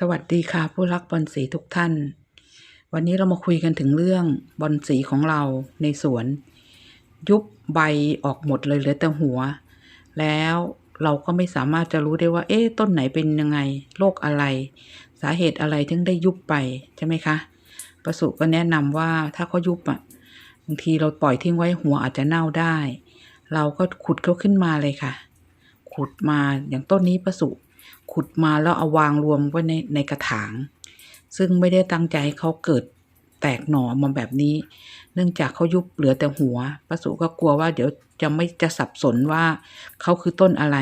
สวัสดีค่ะผู้รักบอลสีทุกท่าน วันนี้เรามาคุยกันถึงเรื่องบอลสีของเราในสวน ยุบใบออกหมดเลยเหลือแต่หัว แล้วเราก็ไม่สามารถจะรู้ได้ว่า เอ๊ะต้นไหนเป็นยังไงโรคอะไร สาเหตุอะไรถึงได้ยุบไปใช่ไหมคะประสุก็แนะนำว่าถ้าเขายุบอะบางทีเราปล่อยทิ้งไว้หัวอาจจะเน่าได้ เราก็ขุดเขาขึ้นมาเลยค่ะ ขุดมาอย่างต้นนี้ประสุ ขุดมาแล้วเอาวางรวมไว้ในในกระถาง ซึ่งไม่ได้ตั้งใจให้เขาเกิดแตกหน่อมาแบบนี้ เนื่องจากเขายุบเหลือแต่หัวประสุก็กลัวว่าเดี๋ยวจะไม่จะสับสนว่าเขาคือต้นอะไร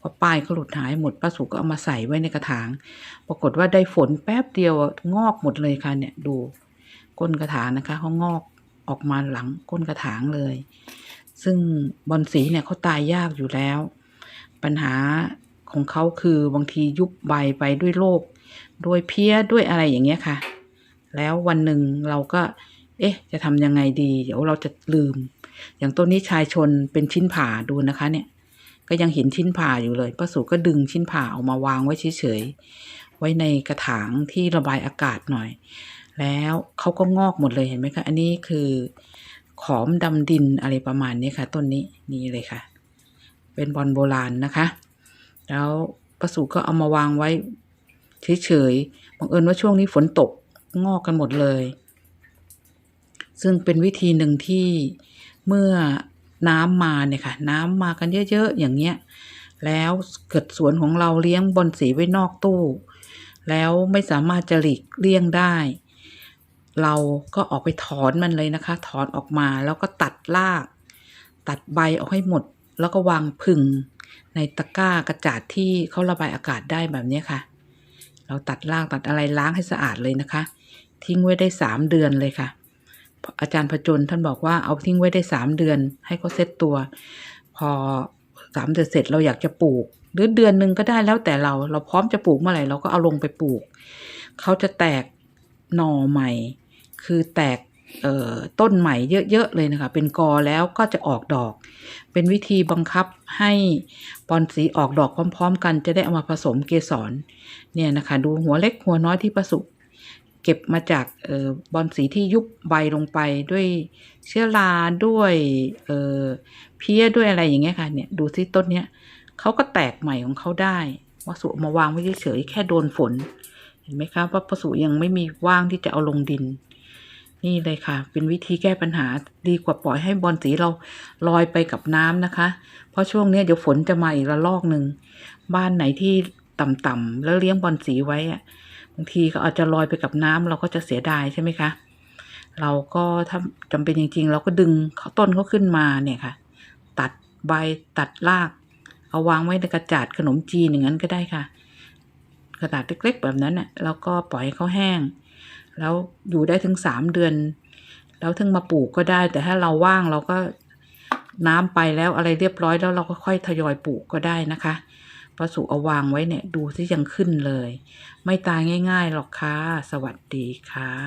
พอป้ายเขาหลุดหายหมดป้าสุก็เอามาใส่ไว้ในกระถาง ปรากฏว่าได้ฝนแป๊บเดียวงอกหมดเลยค่ะเนี่ยดูก้นกระถางนะคะเขางอกออกมาหลังก้นกระถางเลย ซึ่งบอนสีเนี่ยเขาตายยากอยู่แล้ว ปัญหา ของเขาคือบางทียุบใบไปด้วยโรคด้วยเพี้ยด้วยอะไรอย่างเงี้ยค่ะ แล้ววันหนึ่งเราก็ เอ๊ะ จะทำยังไงดี เดี๋ยวเราจะลืม อย่างต้นนี้ชายชนเป็นชิ้นผ่าดูนะคะ เนี่ย ก็ยังเห็นชิ้นผ่าอยู่เลยป้าสูก็ดึงชิ้นผ่าออกมาวางไว้เฉยๆไว้ในกระถางที่ระบายอากาศหน่อย แล้วเขาก็งอกหมดเลยเห็นไหมคะอันนี้คือขอมดำดินอะไรประมาณนี้ค่ะ ต้นนี้นี่เลยค่ะ เป็นบอลโบราณนะคะ แล้วประสูก็เอามาวางไว้ เฉยๆบังเอิญว่าช่วงนี้ฝนตกงอกกันหมดเลย ซึ่งเป็นวิธีหนึ่งที่เมื่อน้ำมาเนี่ยค่ะ น้ำมากันเยอะๆอย่างเงี้ย แล้วเกิดสวนของเราเลี้ยงบอลสีไว้นอกตู้ แล้วไม่สามารถจะหลีกเลี่ยงได้ เราก็ออกไปถอนมันเลยนะคะ ถอนออกมาแล้วก็ตัดราก ตัดใบออกให้หมด แล้วก็วางผึ่ง ในตะกร้ากระจาดที่เขาระบายอากาศได้แบบนี้ค่ะ เราตัดรากตัดอะไรล้างให้สะอาดเลยนะคะ ทิ้งไว้ได้สามเดือนเลยค่ะ อาจารย์พจนท่านบอกว่าเอาทิ้งไว้ได้สามเดือน ให้เขาเซ็ตตัว พอสามเดือนเสร็จเราอยากจะปลูก หรือเดือนหนึ่งก็ได้แล้วแต่เรา เราพร้อมจะปลูกเมื่อไหร่เราก็เอาลงไปปลูก เขาจะแตกหน่อใหม่ คือแตก ต้นใหม่เยอะ ๆ เลยนะคะ เป็นกอแล้วก็จะออกดอก เป็นวิธีบังคับให้บอนสีออกดอกพร้อม ๆ กันจะได้เอามาผสมเกสรเนี่ยนะคะ ดูหัวเล็กหัวน้อยที่ประสุเก็บมาจากออบอนสีที่ยุบใบลงไปด้วยเชื้อราด้วยเออเพี้ยด้วยอะไรอย่างเงี้ยค่ะเนี่ยดูซิต้นเนี้ยเขาก็แตกใหม่ของเขาได้วัสุมาวางไว้เฉยๆแค่โดนฝน เห็นไหมคะว่าประสุยังไม่มีว่างที่จะเอาลงดิน นี่เลยค่ะ เป็นวิธีแก้ปัญหาดีกว่าปล่อยให้บอลสีเราลอยไปกับน้ำนะคะ เพราะช่วงเนี้ยเดี๋ยวฝนจะมาอีกระลอกหนึ่ง บ้านไหนที่ต่ำๆแล้วเลี้ยงบอลสีไว้อะบางทีก็อาจจะลอยไปกับน้ำเราก็จะเสียดายใช่ไหมคะ เราก็ถ้าจำเป็นจริง ๆ เราก็ดึงเขาต้นเขาขึ้นมาเนี่ยค่ะ ตัดใบตัดราก เอาวางไว้ในกระจาดขนมจีนอย่างนั้นก็ได้ค่ะ กระดาษเล็กๆแบบนั้นน่ะแล้วก็ปล่อยให้เขาแห้ง แล้วอยู่ได้ถึงสามเดือน แล้วถึงมาปลูกก็ได้ แต่ถ้าเราว่างเราก็น้ำไปแล้วอะไรเรียบร้อยแล้วเราก็ค่อยทยอยปลูกก็ได้นะคะประสุเอาวางไว้เนี่ยดูที่ยังขึ้นเลย ไม่ตายง่าย ๆ หรอกค่ะ สวัสดีค่ะ